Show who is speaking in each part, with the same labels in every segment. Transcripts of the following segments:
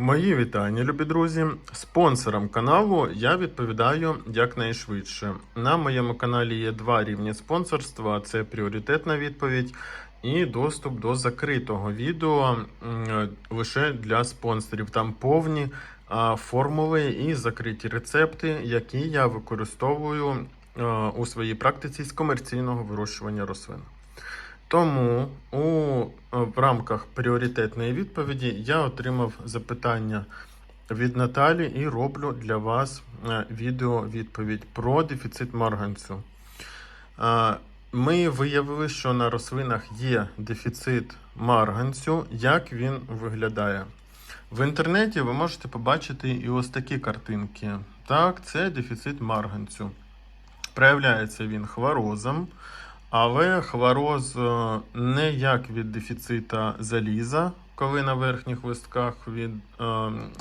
Speaker 1: Мої вітання, любі друзі. Спонсором каналу я відповідаю якнайшвидше. На моєму каналі є два рівні спонсорства: це пріоритетна відповідь і доступ до закритого відео лише для спонсорів. Там повні формули і закриті рецепти, які я використовую у своїй практиці з комерційного вирощування рослин. Тому у е, в рамках пріоритетної відповіді я отримав запитання від Наталі і роблю для вас е, відео відповідь про дефіцит марганцю. Е, Ми виявили, що на рослинах є дефіцит марганцю. Як він виглядає? В інтернеті ви можете побачити і ось такі картинки. Так, це дефіцит марганцю. Проявляється він хворозом. Але хлороз е, не як від дефіцита заліза, коли на верхніх листках від, е,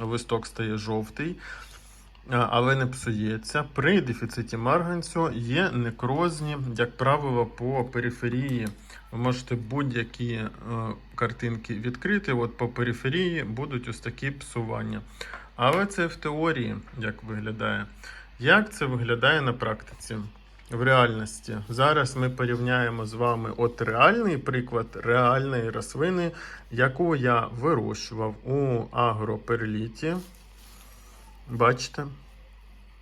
Speaker 1: листок стає жовтий, е, але не псується. При дефіциті марганцю є некрозні, як правило, по периферії. Ви можете будь-які е, картинки відкрити. От по периферії будуть ось такі псування. Але це в теорії як виглядає. Як це виглядає на практиці? В реальності. Зараз ми порівняємо з вами от реальний приклад реальної рослини, яку я вирощував у агроперліті. Бачите?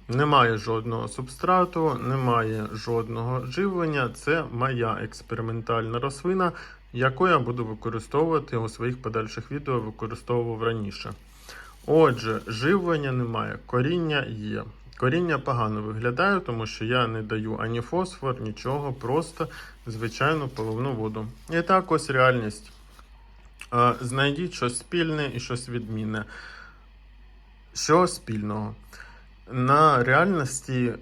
Speaker 1: Немає жодного субстрату, немає жодного живлення. Це моя експериментальна рослина, яку я буду використовувати у своїх подальших відео, використовував раніше. Отже, живлення немає, коріння є. Коріння погано виглядає, тому що я не даю ані фосфор, нічого, просто звичайну поливну воду. І так ось реальність. Знайдіть щось спільне і щось відмінне. Що спільного? На реальності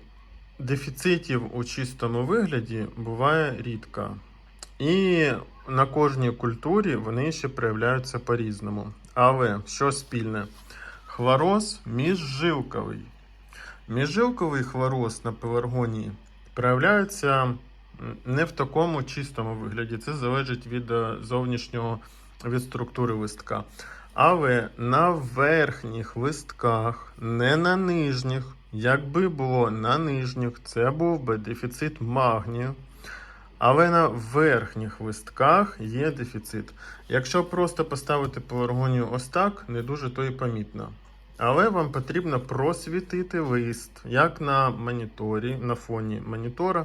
Speaker 1: дефіцитів у чистому вигляді буває рідко. І на кожній культурі вони ще проявляються по-різному. Але що спільне? Хлороз міжжилковий. Міжжилковий хлороз на пеларгонії проявляється не в такому чистому вигляді. Це залежить від е, зовнішнього від структури листка. Але на верхніх листках, не на нижніх. Якби було на нижніх, це був би дефіцит магнію. Але на верхніх листках є дефіцит. Якщо просто поставити пеларгонію ось так, не дуже то і помітно. Але вам потрібно просвітити лист, як на моніторі, на фоні монітора.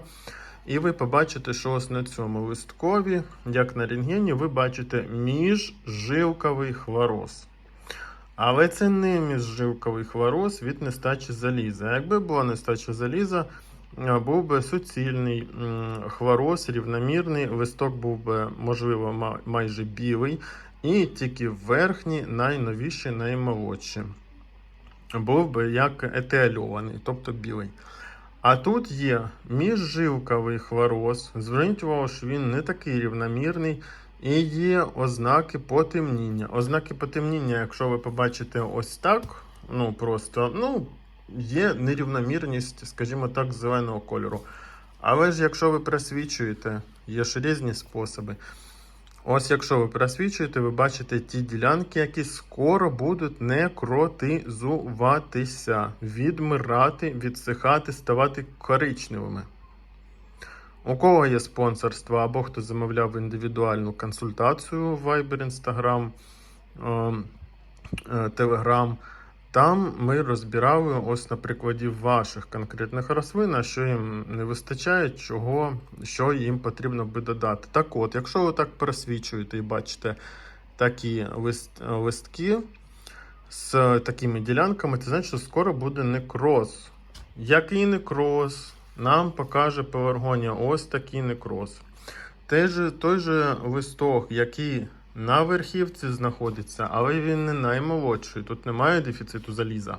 Speaker 1: І ви побачите, що ось на цьому листкові, як на рентгені, ви бачите міжжилковий хлороз. Але це не міжжилковий хлороз від нестачі заліза. Якби була нестача заліза, був би суцільний м, хлороз, рівномірний, листок був би, можливо, майже білий, і тільки верхні, найновіші, наймолодші. Був би як етеальований, тобто білий. А тут є міжжилковий хлороз. Зверніть увагу, що він не такий рівномірний. І є ознаки потемніння. Ознаки потемніння, якщо ви побачите ось так, ну просто ну, є нерівномірність, скажімо так, зеленого кольору. Але ж якщо ви просвічуєте, є ж різні способи. Ось якщо ви просвічуєте, ви бачите ті ділянки, які скоро будуть некротизуватися, відмирати, відсихати, ставати коричневими. У кого є спонсорство або хто замовляв індивідуальну консультацію в Viber, Instagram, ем, е, Telegram, там ми розбирали ось на прикладі ваших конкретних рослин, а що їм не вистачає, чого, що їм потрібно би додати. Так от, якщо ви так просвічуєте і бачите такі лист, листки з такими ділянками, це значить, що скоро буде некроз. Який некроз? Нам покаже пеларгонія ось такий некроз. Той же, той же листок, який на верхівці знаходиться, але він не наймолодший. Тут немає дефіциту заліза.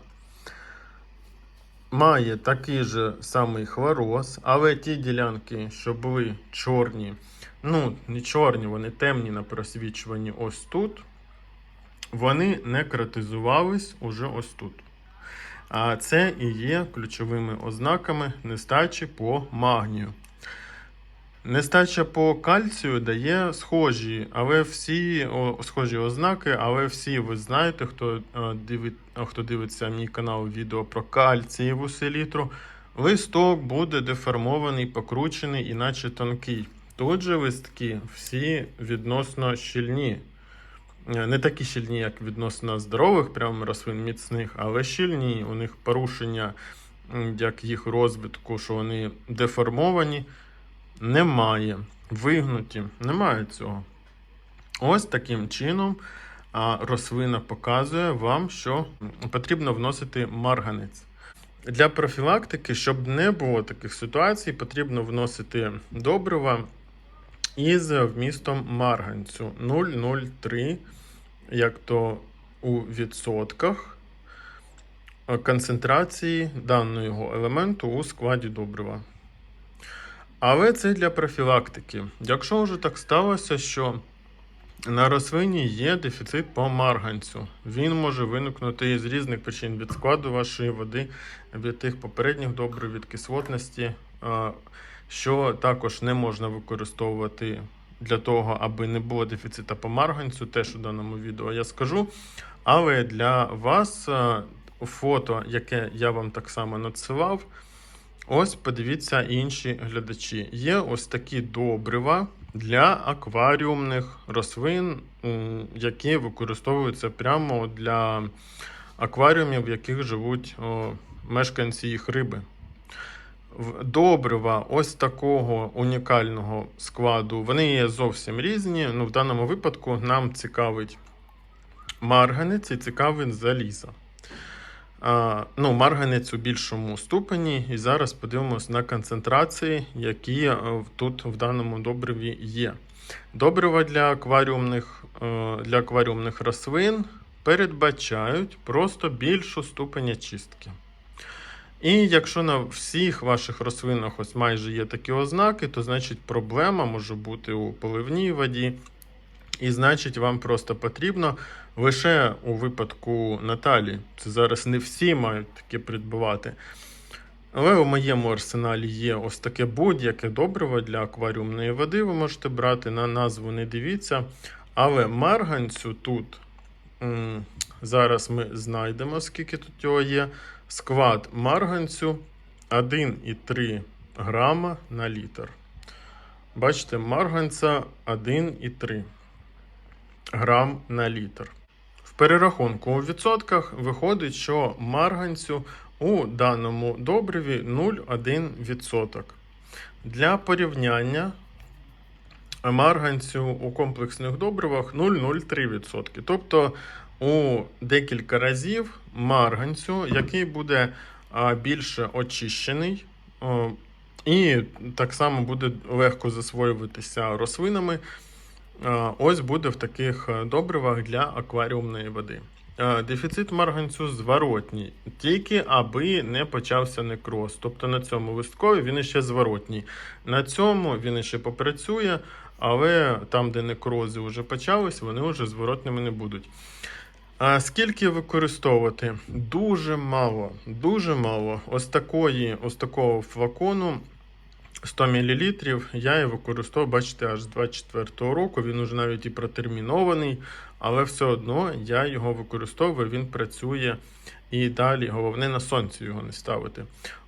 Speaker 1: Має такий же самий хлороз, але ті ділянки, що були чорні, ну, не чорні, вони темні на просвічуванні ось тут, вони не кратизувались уже ось тут. А це і є ключовими ознаками нестачі по магнію. Нестача по кальцію дає схожі, але всі о, схожі ознаки, але всі ви знаєте, хто, е, дивить, е, хто дивиться мій канал відео про кальцієву селітру. Листок буде деформований, покручений, іначе тонкий. Тут же листки всі відносно щільні. Е, Не такі щільні, як відносно здорових, прямо рослин міцних, але щільні. У них порушення як їх розвитку, що вони деформовані. Немає. Вигнуті. Немає цього. Ось таким чином рослина показує вам, що потрібно вносити марганець. Для профілактики, щоб не було таких ситуацій, потрібно вносити добрива із вмістом марганцю 0,03, як то у відсотках концентрації даного елементу у складі добрива. Але це для профілактики. Якщо вже так сталося, що на рослині є дефіцит по марганцю, він може виникнути з різних причин від складу вашої води, від тих попередніх добрив, від кислотності, що також не можна використовувати для того, аби не було дефіцита по марганцю, теж у даному відео я скажу. Але для вас фото, яке я вам так само надсилав, Ось подивіться інші глядачі. Є ось такі добрива для акваріумних рослин, які використовуються прямо для акваріумів, в яких живуть мешканці їх риби. Добрива ось такого унікального складу, вони є зовсім різні. Ну, в даному випадку нам цікавить марганець і цікавить залізо. Ну, марганець у більшому ступені, і зараз подивимось на концентрації, які е, тут в даному добриві є. Добрива для акваріумних, е, для акваріумних рослин передбачають просто більшу ступень очистки. І якщо на всіх ваших рослинах ось майже є такі ознаки, то значить проблема може бути у поливній воді. І значить, вам просто потрібно лише у випадку Наталі. Це зараз не всі мають таке придбувати. Але у моєму арсеналі є ось таке будь-яке добриво для акваріумної води. Ви можете брати на назву, не дивіться. Але марганцю тут м, зараз ми знайдемо, скільки тут його є. Склад марганцю 1,3 грама на літр. Бачите, марганця 1,3 грам на літр. В перерахунку у відсотках виходить, що марганцю у даному добриві 0,1%. Для порівняння марганцю у комплексних добривах 0,03%. Тобто у декілька разів марганцю, який буде більше очищений, і так само буде легко засвоюватися рослинами. А, Ось буде в таких е, добривах для акваріумної води. Е, Дефіцит марганцю зворотній, тільки аби не почався некроз. Тобто на цьому листкові він ще зворотній. На цьому він ще попрацює, але там, де некрози вже почались, вони вже зворотними не будуть. А скільки використовувати? Дуже мало. Дуже мало. Ось такої, ось такого флакону 100 мл я і використовую, бачите, аж з 24-го року. Він уже навіть і протермінований, але все одно я його використовую, він працює і далі. Головне на сонці його не ставити.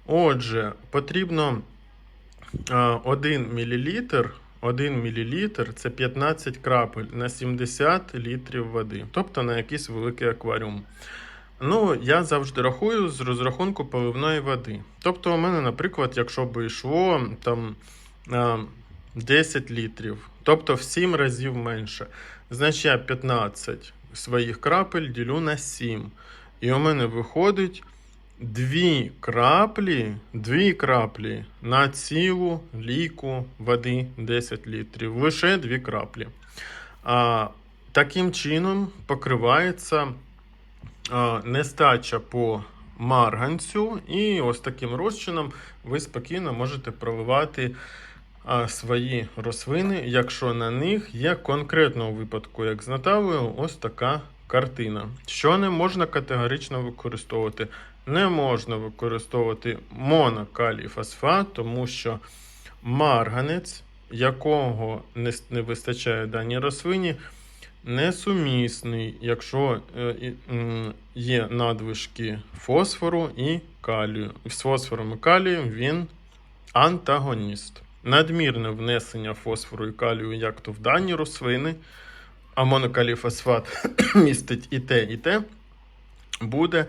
Speaker 1: Отже, потрібно 1 мл. 1 мл це 15 крапель на 70 літрів води, тобто на якийсь великий акваріум. Ну, я завжди рахую з розрахунку поливної води. Тобто, у мене, наприклад, якщо б йшло там 10 літрів, тобто в 7 разів менше, значить я 15 своїх крапель ділю на 7. І у мене виходить 2 краплі, 2 краплі на цілу ліку води 10 літрів. Лише 2 краплі. А, таким чином покривається нестача по марганцю, і ось таким розчином ви спокійно можете проливати свої рослини, якщо на них є конкретно у випадку, як з Наталою, ось така картина. Що не можна категорично використовувати? Не можна використовувати монокалій фосфат, тому що марганець якого не вистачає даній рослині, несумісний, якщо е, є надвишки фосфору і калію. З фосфором і калієм він антагоніст. Надмірне внесення фосфору і калію, як то в дані рослини, а монокаліфосфат містить і те, і те, буде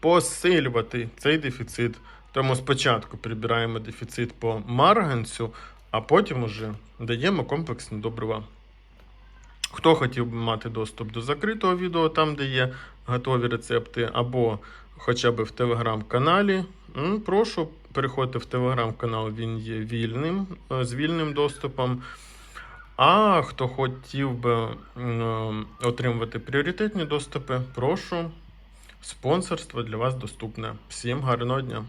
Speaker 1: посилювати цей дефіцит. Тому спочатку прибираємо дефіцит по марганцю, а потім уже даємо комплексні добрива. Хто хотів би мати доступ до закритого відео, там, де є готові рецепти, або хоча б в телеграм-каналі, прошу переходьте в телеграм-канал, він є вільним, е, з вільним доступом. А хто хотів би м, отримувати пріоритетні доступи, прошу. Спонсорство для вас доступне. Всім гарного дня!